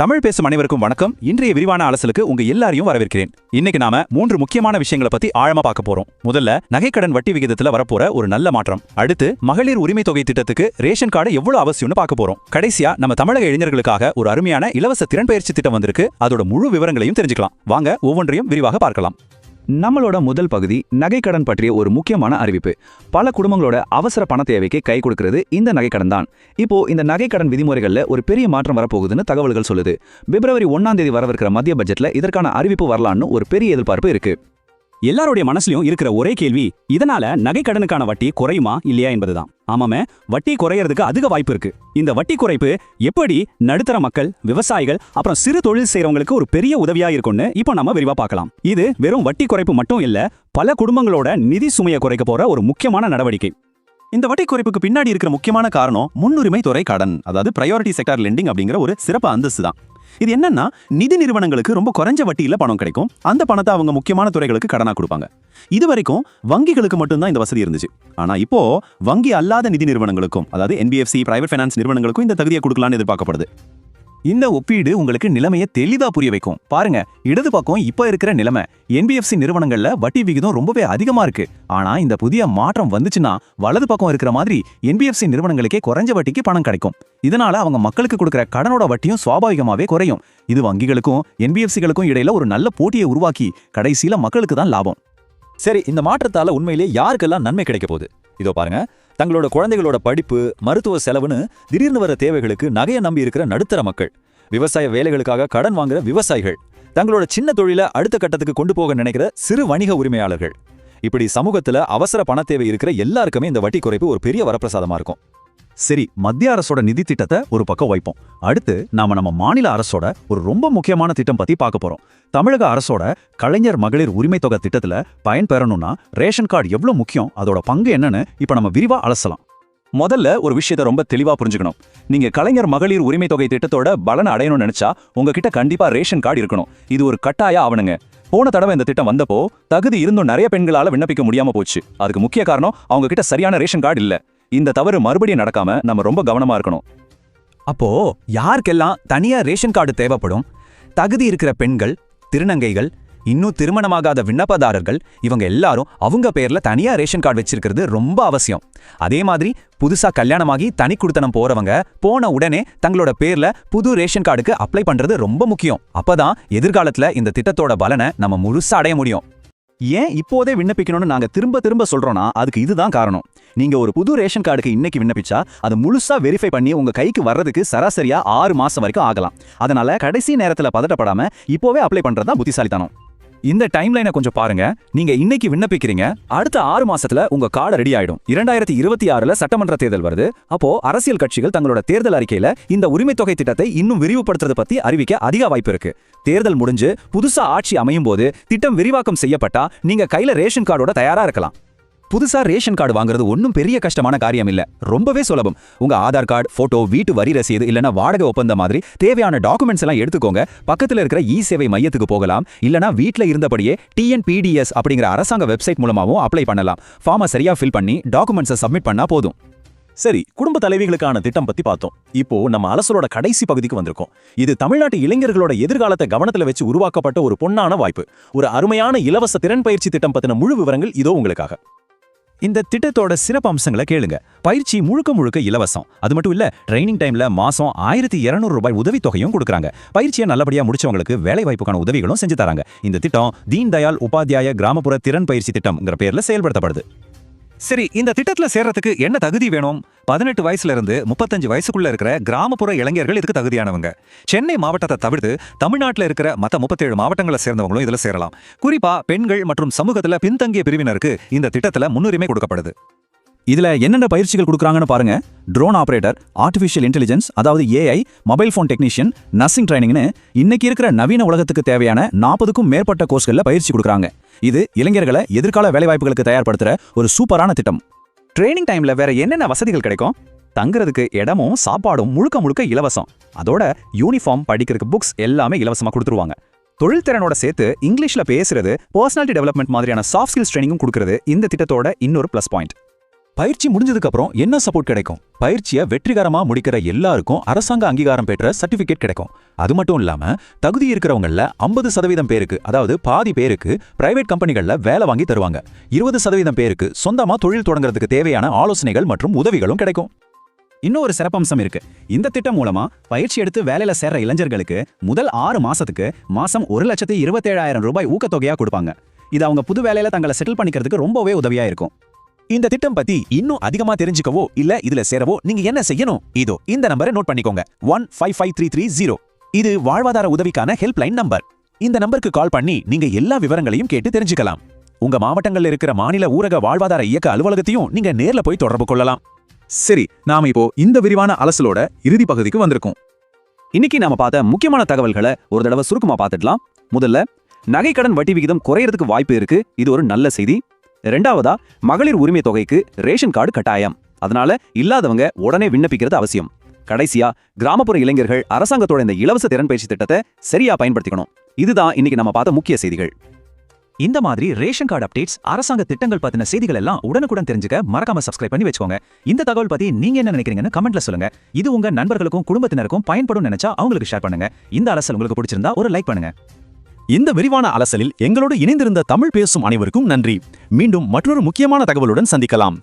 தமிழ் பேசும் அனைவருக்கும் வணக்கம். இன்றைய விரிவான அலசலுக்கு உங்க எல்லாரையும் வரவேற்கிறேன். இன்னைக்கு நாம மூன்று முக்கியமான விஷயங்களை பத்தி ஆழமா பார்க்க போறோம். முதல்ல நகைக்கடன் வட்டி விகிதத்துல வரப்போற ஒரு நல்ல மாற்றம். அடுத்து மகளிர் உரிமை தொகை திட்டத்துக்கு ரேஷன் கார்டு எவ்வளவு அவசியம்னு பார்க்க போறோம். கடைசியா நம்ம தமிழக இளைஞர்களுக்காக ஒரு அருமையான இலவச திறன் பயிற்சி திட்டம் வந்திருக்கு. அதோட முழு விவரங்களையும் தெரிஞ்சுக்கலாம். வாங்க ஒவ்வொன்றையும் விரிவாக பார்க்கலாம். நம்மளோட முதல் பகுதி நகைக்கடன் பற்றிய ஒரு முக்கியமான அறிவிப்பு. பல குடும்பங்களோட அவசர பண தேவைக்கு கை கொடுக்கிறது இந்த நகைக்கடன் தான். இப்போ இந்த நகைக்கடன் விதிமுறைகள்ல ஒரு பெரிய மாற்றம் வரப்போகுதுன்னு தகவல்கள் சொல்லுது. பிப்ரவரி ஒன்னாம் தேதி வரவிருக்கிற மத்திய பட்ஜெட்ல இதற்கான அறிவிப்பு வரலான்னு ஒரு பெரிய எதிர்பார்ப்பு இருக்கு. எல்லாருடைய மனசுலயும் இருக்கிற ஒரே கேள்வி இதனால நகை கடனுக்கான வட்டி குறையுமா இல்லையா என்பதுதான். ஆமாமே வட்டி குறையறதுக்கு அதிக வாய்ப்பு இருக்கு. இந்த வட்டி குறைப்பு எப்படி நடுத்தர மக்கள் விவசாயிகள் அப்புறம் சிறு தொழில் செய்றவங்களுக்கு ஒரு பெரிய உதவியா இருக்கும்னு இப்போ நம்ம விரிவா பார்க்கலாம். இது வெறும் வட்டி குறைப்பு மட்டும் இல்ல பல குடும்பங்களோட நிதி சுமையை குறைக்க போற ஒரு முக்கியமான நடவடிக்கை. இந்த வட்டி குறைப்புக்கு பின்னாடி இருக்கிற முக்கியமான காரணம் முன்னுரிமை துறை கடன் அதாவது பிரையாரிட்டி செக்டார் லெண்டிங் அப்படிங்கிற ஒரு சிறப்பு அந்தஸ்து தான் இது என்னன்னா நிதி நிறுவனங்களுக்கு ரொம்ப குறைஞ்ச வட்டியில பணம் கிடைக்கும். அந்த பணத்தை அவங்க முக்கியமான துறைகளுக்கு கடனா கொடுப்பாங்க. இது வரைக்கும் வங்கிகளுக்கு மட்டும்தான் இந்த வசதி இருந்துச்சு. ஆனா இப்போ வங்கி அல்லாத நிதி நிறுவனங்களுக்கும் அதாவது என்பிஎஃப்சி பிரைவேட் ஃபைனான்ஸ் நிறுவனங்களுக்கும் இந்த தகுதியை கொடுக்கலாம்னு எதிர்பார்க்கப்படுது. இந்த ஒப்பீடு உங்களுக்கு நிலைமையை தெளிவா புரிய வைக்கும். பாருங்க இடது பக்கம் இப்ப இருக்கிற நிலைமை. என்பிஎஃப்சி நிறுவனங்கள்ல வட்டி விகிதம் ரொம்பவே அதிகமா இருக்கு. ஆனா இந்த புதிய மாற்றம் வந்துச்சுன்னா வலது பக்கம் இருக்கிற மாதிரி என்பிஎஃப்சி நிறுவனங்களுக்கே குறைஞ்ச வட்டிக்கு பணம் கிடைக்கும். இதனால அவங்க மக்களுக்கு கொடுக்கிற கடனோட வட்டியும் சுவாபாவிகமாவே குறையும். இது வங்கிகளுக்கும் என்பிஎஃப்சிகளுக்கும் இடையில ஒரு நல்ல போட்டியை உருவாக்கி கடைசியில மக்களுக்கு தான் லாபம். சரி இந்த மாற்றத்தால உண்மையிலே யாருக்கெல்லாம் நன்மை கிடைக்க போகுது? இதோ பாருங்க. தங்களோட குழந்தைகளோட படிப்பு மருத்துவ செலவுன்னு திடீர்னு வர தேவைகளுக்கு நகையை நம்பி இருக்கிற நடுத்தர மக்கள் விவசாய வேலைகளுக்காக கடன் வாங்குற விவசாயிகள் தங்களோட சின்ன தொழிலை அடுத்த கட்டத்துக்கு கொண்டு போக நினைக்கிற சிறு வணிக உரிமையாளர்கள். இப்படி சமூகத்துல அவசர பண தேவை இருக்கிற எல்லாருக்குமே இந்த வட்டி குறைப்பு ஒரு பெரிய வரப்பிரசாதமா இருக்கும். சரி மத்திய அரசோட நிதி திட்டத்தை ஒரு பக்கம் வைப்போம். அடுத்து நாம நம்ம மாநில அரசோட ஒரு ரொம்ப முக்கியமான திட்டம் பத்தி பார்க்க போறோம். தமிழக அரசோட கலைஞர் மகளிர் உரிமை தொகை திட்டத்துல பயன் பெறணும்னா ரேஷன் கார்டு எவ்வளவு முக்கியம்? அதோட பங்கு என்னன்னு இப்ப நம்ம விரிவா அலசலாம். முதல்ல ஒரு விஷயத்தை ரொம்ப தெளிவா புரிஞ்சுக்கணும். நீங்க கலைஞர் மகளிர் உரிமை தொகை திட்டத்தோட பலன் அடையணும்னு நினைச்சா உங்ககிட்ட கண்டிப்பா ரேஷன் கார்டு இருக்கணும். இது ஒரு கட்டாய ஆவணுங்க. போன தடவை இந்த திட்டம் வந்தப்போ தகுதி இருந்தும் நிறைய பெண்களால விண்ணப்பிக்க முடியாம போச்சு. அதுக்கு முக்கிய காரணம் அவங்க கிட்ட சரியான ரேஷன் கார்டு இல்ல. இந்த தவறு மறுபடியும் நடக்காம நம்ம ரொம்ப கவனமா இருக்கணும். அப்போ யாருக்கெல்லாம் தனியா ரேஷன் கார்டு தேவைப்படும்? தகுதி இருக்கிற பெண்கள் திருநங்கைகள் இன்னும் திருமணமாகாத விண்ணப்பதாரர்கள் இவங்க எல்லாரும் அவங்க பேர்ல தனியா ரேஷன் கார்டு வச்சிருக்கிறது ரொம்ப அவசியம். அதே மாதிரி புதுசா கல்யாணமாகி தனி குடுத்தனம் போறவங்க போன உடனே தங்களோட பேர்ல புது ரேஷன் கார்டுக்கு அப்ளை பண்றது ரொம்ப முக்கியம். அப்பதான் எதிர்காலத்துல இந்த திட்டத்தோட பலனை நம்ம முழுசா அடைய முடியும். ஏன் இப்போதே விண்ணப்பிக்கணும்னு நாங்க திரும்ப திரும்ப சொல்றோம்னா அதுக்கு இதுதான் காரணம். நீங்க ஒரு புது ரேஷன் கார்டுக்கு இன்னைக்கு விண்ணப்பிச்சா அது முழுசா வெரிஃபை பண்ணி உங்க கைக்கு வர்றதுக்கு சராசரியா ஆறு மாசம் வரைக்கும் ஆகலாம். அதனால கடைசி நேரத்துல பதட்டப்படாம இப்போவே அப்ளை பண்றதா புத்திசாலித்தனம். இந்த டைம்லைனை கொஞ்சம் பாருங்க. நீங்க இன்னைக்கு விண்ணப்பிக்கிறீங்க அடுத்த ஆறு மாசத்துல உங்க கார்டு ரெடி ஆயிடும். இரண்டாயிரத்தி இருபத்தி ஆறுல சட்டமன்ற தேர்தல் வருது. அப்போ அரசியல் கட்சிகள் தங்களோட தேர்தல் அறிக்கையில இந்த உரிமை தொகை திட்டத்தை இன்னும் விரிவுபடுத்துறது பத்தி அறிவிக்க அதிக வாய்ப்பு இருக்கு. தேர்தல் முடிஞ்சு புதுசா ஆட்சி அமையும் போது திட்டம் விரிவாக்கம் செய்யப்பட்டா நீங்க கையில ரேஷன் கார்டோட தயாரா இருக்கலாம். புதுசா ரேஷன் கார்டு வாங்குறது ஒன்றும் பெரிய கஷ்டமான காரியம் இல்ல. ரொம்பவே சுலபம். உங்க ஆதார் கார்டு போட்டோ வீட்டு வரி ரசீது இல்லனா வாடகை ஒப்பந்தம் மாதிரி தேவையான டாக்குமெண்ட்ஸ் எல்லாம் எடுத்துக்கோங்க. பக்கத்துல இருக்கிற இ சேவை மையத்துக்கு போகலாம். இல்லனா வீட்டில் இருந்தபடியே டிஎன்பிடிஎஸ் அப்படிங்கிற அரசாங்க வெப்சைட் மூலமாவும் அப்ளை பண்ணலாம். ஃபார்மை சரியா ஃபில் பண்ணி டாக்குமெண்ட்ஸை சப்மிட் பண்ணா போதும். சரி குடும்ப தலைவிகளுக்கான திட்டம் பத்தி பார்த்தோம். இப்போ நம்ம அலசலோட கடைசி பகுதிக்கு வந்திருக்கோம். இது தமிழ்நாட்டு இளைஞர்களோட எதிர்காலத்தை கவனத்தில் வச்சு உருவாக்கப்பட்ட ஒரு பொன்னான வாய்ப்பு. ஒரு அருமையான இலவச திறன் பயிற்சி திட்டம் பத்தின முழு விவரங்கள் இதோ உங்களுக்காக. இந்த திட்டத்தோட சிறப்பு அம்சங்களை கேளுங்க. பயிற்சி முழுக்க முழுக்க இலவசம். அது மட்டும் இல்ல ட்ரைனிங் டைம்ல மாசம் ஆயிரத்தி இருநூறு ரூபாய் உதவித்தொகையும் கொடுக்குறாங்க. பயிற்சியை நல்லபடியா முடிச்சவங்களுக்கு வேலை வாய்ப்புக்கான உதவிகளும் செஞ்சு தராங்க. இந்த திட்டம் தீன் தயாள் உபாத்தியாய கிராமப்புற திறன் பயிற்சி திட்டம்ங்கிற பேர்ல செயல்படுத்தப்படுது. சரி இந்த திட்டத்துல சேர்றதுக்கு என்ன தகுதி வேணும்? பதினெட்டு வயசுல இருந்து முப்பத்தஞ்சு வயசுக்குள்ள இருக்கிற கிராமப்புற இளைஞர்கள் இதுக்கு தகுதியானவங்க. சென்னை மாவட்டத்தை தவிர்த்து தமிழ்நாட்டில் இருக்கிற மத்த முப்பத்தேழு மாவட்டங்களை சேர்ந்தவங்களும் இதுல சேரலாம். குறிப்பா பெண்கள் மற்றும் சமூகத்துல பின்தங்கிய பிரிவினருக்கு இந்த திட்டத்துல முன்னுரிமை கொடுக்கப்படுது. இதுல என்னென்ன பயிற்சிகள் கொடுக்குறாங்கன்னு பாருங்க. ட்ரோன் ஆபரேட்டர் ஆர்டிஃபிஷியல் இன்டெலிஜென்ஸ் அதாவது AI mobile phone technician nursing ட்ரைனிங்னு இன்னைக்கு இருக்கிற நவீன உலகத்துக்கு தேவையான நாற்பதுக்கும் மேற்பட்ட கோர்ஸ்கள்ல பயிற்சி கொடுக்குறாங்க. இது இளைஞர்களை எதிர்கால வேலைவாய்ப்புகளுக்கு தயார்படுத்துற ஒரு சூப்பரான திட்டம். ட்ரைனிங் டைம்ல வேற என்னென்ன வசதிகள் கிடைக்கும்? தங்குறதுக்கு இடமும் சாப்பாடும் முழுக்க முழுக்க இலவசம். அதோட யூனிஃபார்ம் படிக்கிறதுக்கு புக்ஸ் எல்லாமே இலவசமா கொடுத்துருவாங்க. தொழில் திறனோட சேர்த்து இங்கிலீஷ்ல பேசுறது பர்சனாலிட்டி டெவலப்மெண்ட் மாதிரியான சாஃப்ட் ஸ்கில்ஸ் ட்ரைனிங்கும் கொடுக்கறது இந்த திட்டத்தோட இன்னொரு ப்ளஸ் பாயிண்ட் பயிற்சி முடிஞ்சதுக்கு அப்புறம் என்ன சப்போர்ட் கிடைக்கும்? பயிற்சியை வெற்றிகரமா முடிக்கிற எல்லாருக்கும் அரசாங்க அங்கீகாரம் பெற்ற சர்டிபிகேட் கிடைக்கும். அது மட்டும் இல்லாம தகுதி இருக்கிறவங்கள ஐம்பது சதவீதம் பேருக்கு அதாவது பாதி பேருக்கு பிரைவேட் கம்பெனிகள்ல வேலை வாங்கி தருவாங்க. இருபது சதவீதம் பேருக்கு சொந்தமா தொழில் தொடங்குறதுக்கு தேவையான ஆலோசனைகள் மற்றும் உதவிகளும் கிடைக்கும். இன்னொரு சிறப்பம்சம் இருக்கு. இந்த திட்டம் மூலமா பயிற்சி எடுத்து வேலையில சேர்ற இளைஞர்களுக்கு முதல் ஆறு மாசத்துக்கு மாசம் ஒரு லட்சத்தி இருபத்தேழாயிரம் ரூபாய் ஊக்கத்தொகையா கொடுப்பாங்க. இது அவங்க புது வேலையில தங்களை செட்டில் பண்ணிக்கிறதுக்கு ரொம்பவே உதவியா இருக்கும். இந்த திட்டம் பத்தி இன்னும் அதிகமா தெரிஞ்சுக்கவோ இல்ல இதுல சேரவோ நீங்க என்ன செய்யணும்? இதோ இந்த நம்பரை நோட் பண்ணிக்கோங்க. One five five three three zero இது வாழ்வாதார உதவிக்கான ஹெல்ப்லைன் நம்பர். இந்த நம்பருக்கு கால் பண்ணி நீங்க எல்லா விவரங்களையும் கேட்டு தெரிஞ்சுக்கலாம். உங்க மாவட்டங்கள்ல இருக்கிற மாநில ஊரக வாழ்வாதார இயக்க அலுவலகத்தையும் நீங்க நேர்ல போய் தொடர்பு கொள்ளலாம். சரி நாம இப்போ இந்த விரிவான அலசலோட இறுதி பகுதிக்கு வந்திருக்கோம். இன்னைக்கு நாம பார்த்த முக்கியமான தகவல்களை ஒரு தடவை சுருக்கமா பார்த்துடலாம். முதல்ல நகைக்கடன் வட்டி விகிதம் குறையறதுக்கு வாய்ப்பு இருக்கு. இது ஒரு நல்ல செய்தி. ரெண்டாவதா மகளிர் உரிமை தொகைக்கு ரேஷன் கார்டு கட்டாயம். அதனால இல்லாதவங்க உடனே விண்ணப்பிக்கிறது அவசியம். கடைசியா கிராமப்புற இளைஞர்கள் அரசாங்கத்தோட இந்த இலவச திறன் பயிற்சி திட்டத்தை சரியா பயன்படுத்திக்கணும். இதுதான் இன்னைக்கு நம்ம பார்த்த முக்கிய செய்திகள். இந்த மாதிரி ரேஷன் கார்டு அப்டேட்ஸ் அரசாங்க திட்டங்கள் பத்தின செய்திகள் எல்லாம் உடனுக்குடன் தெரிஞ்சுக்க மறக்காம சப்ஸ்கிரைப் பண்ணி வச்சுக்கோங்க. இந்த தகவல் பத்தி நீங்க என்ன நினைக்கிறீங்கன்னு கமெண்ட்ல சொல்லுங்க. இது உங்க நண்பர்களுக்கும் குடும்பத்தினருக்கும் பயன்படும் நினைச்சா அவங்களுக்கு ஷேர் பண்ணுங்க. இந்த அரசல் உங்களுக்கு பிடிச்சிருந்தா ஒரு லைக் பண்ணுங்க. இந்த விரிவான அலசலில் எங்களோடு இணைந்திருந்த தமிழ் பேசும் அனைவருக்கும் நன்றி. மீண்டும் மற்றொரு முக்கியமான தகவலுடன் சந்திக்கலாம்.